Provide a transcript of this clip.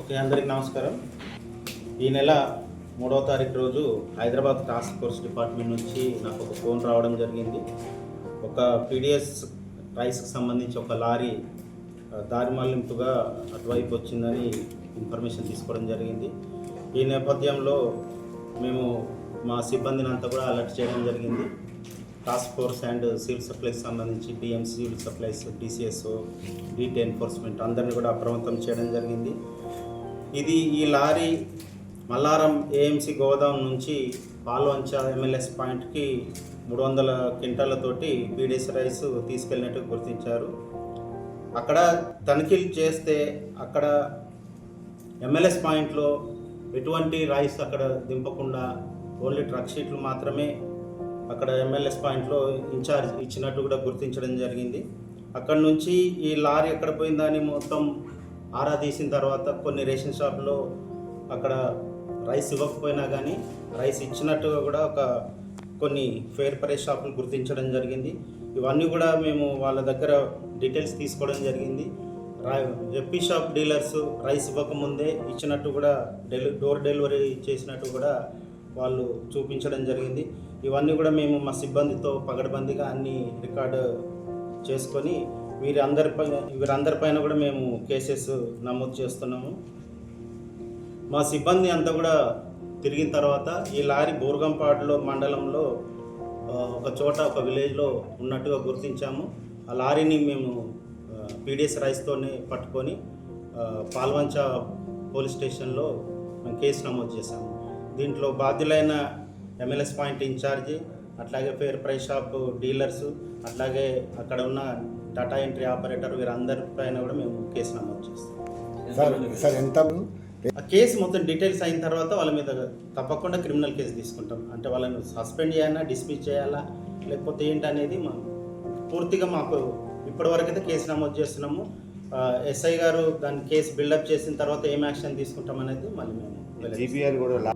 Okay అందరికి నమస్కారం. ఈ నెల మూడవ తారీఖు రోజు హైదరాబాద్ టాస్క్ ఫోర్స్ డిపార్ట్మెంట్ నుంచి నాకు ఒక ఫోన్ రావడం జరిగింది. ఒక పీడిఎస్ రైస్కి సంబంధించి ఒక లారీ దారి మళ్ళింపుగా అటువైపు వచ్చిందని ఇన్ఫర్మేషన్ తీసుకోవడం జరిగింది. ఈ నేపథ్యంలో మేము మా సిబ్బందిని అంతా కూడా అలర్ట్ చేయడం జరిగింది. Task force and civil supplies సంబంధించి DMC civil supplies DCS DT enforcement అందరిని కూడా అప్రమత్తం చేయడం జరిగింది. ఇది ఈ లారీ మల్లారం ఏఎంసీ గోదాం నుంచి పాల్వంచ ఎంఎల్ఎస్ పాయింట్కి మూడు వందల క్వింటాలతోటి పీడిఎస్ రైస్ తీసుకెళ్ళినట్టు గుర్తించారు. అక్కడ తనిఖీలు చేస్తే అక్కడ ఎంఎల్ఎస్ పాయింట్లో ఎటువంటి రైస్ అక్కడ దింపకుండా ఓన్లీ ట్రక్ షీట్లు మాత్రమే అక్కడ ఎంఎల్ఎస్ పాయింట్లో ఇన్ఛార్జ్ ఇచ్చినట్టు కూడా గుర్తించడం జరిగింది. అక్కడ నుంచి ఈ లారీ ఎక్కడ పోయిందని మొత్తం ఆరా తీసిన తర్వాత కొన్ని రేషన్ షాప్లో అక్కడ రైస్ ఇవ్వకపోయినా కానీ రైస్ ఇచ్చినట్టుగా కూడా ఒక కొన్ని ఫేర్ ప్రైస్ షాపులు గుర్తించడం జరిగింది. ఇవన్నీ కూడా మేము వాళ్ళ దగ్గర డీటెయిల్స్ తీసుకోవడం జరిగింది. రా షాప్ డీలర్స్ రైస్ ఇవ్వకముందే ఇచ్చినట్టు కూడా డెలి డోర్ డెలివరీ చేసినట్టు కూడా వాళ్ళు చూపించడం జరిగింది. ఇవన్నీ కూడా మేము మా సిబ్బందితో పగడబందిగా అన్ని రికార్డు చేసుకొని వీరందరిపైన వీరందరిపైన కూడా మేము కేసెస్ నమోదు చేస్తున్నాము. మా సిబ్బంది అంతా కూడా తిరిగిన తర్వాత ఈ లారీ బోర్గంపాడులో మండలంలో ఒక చోట ఒక విలేజ్లో ఉన్నట్టుగా గుర్తించాము. ఆ లారీని మేము పీడిఎస్ రైస్తోనే పట్టుకొని పాల్వంచ పోలీస్ స్టేషన్లో మేము కేసు నమోదు చేశాము. దీంట్లో బాధ్యులైన ఎంఎల్ఎస్ పాయింట్ ఇన్ఛార్జి అట్లాగే ఫేర్ ప్రైస్ షాప్ డీలర్స్ అట్లాగే అక్కడ ఉన్న డాటా ఎంట్రీ ఆపరేటర్ వీరందరి పైన కూడా మేము కేసు నమోదు చేస్తాం. ఆ కేసు మొత్తం డీటెయిల్స్ అయిన తర్వాత వాళ్ళ మీద తప్పకుండా క్రిమినల్ కేసు తీసుకుంటాం. అంటే వాళ్ళని సస్పెండ్ చేయాలా డిస్మిస్ చేయాలా లేకపోతే ఏంటి అనేది మా పూర్తిగా మాకు ఇప్పటివరకు అయితే కేసు నమోదు చేస్తున్నాము. ఎస్ఐ గారు దాని కేసు బిల్డప్ చేసిన తర్వాత ఏం యాక్షన్ తీసుకుంటాం అనేది మళ్ళీ మేము వెల్లడిస్తాం. జీపీఆర్ కూడా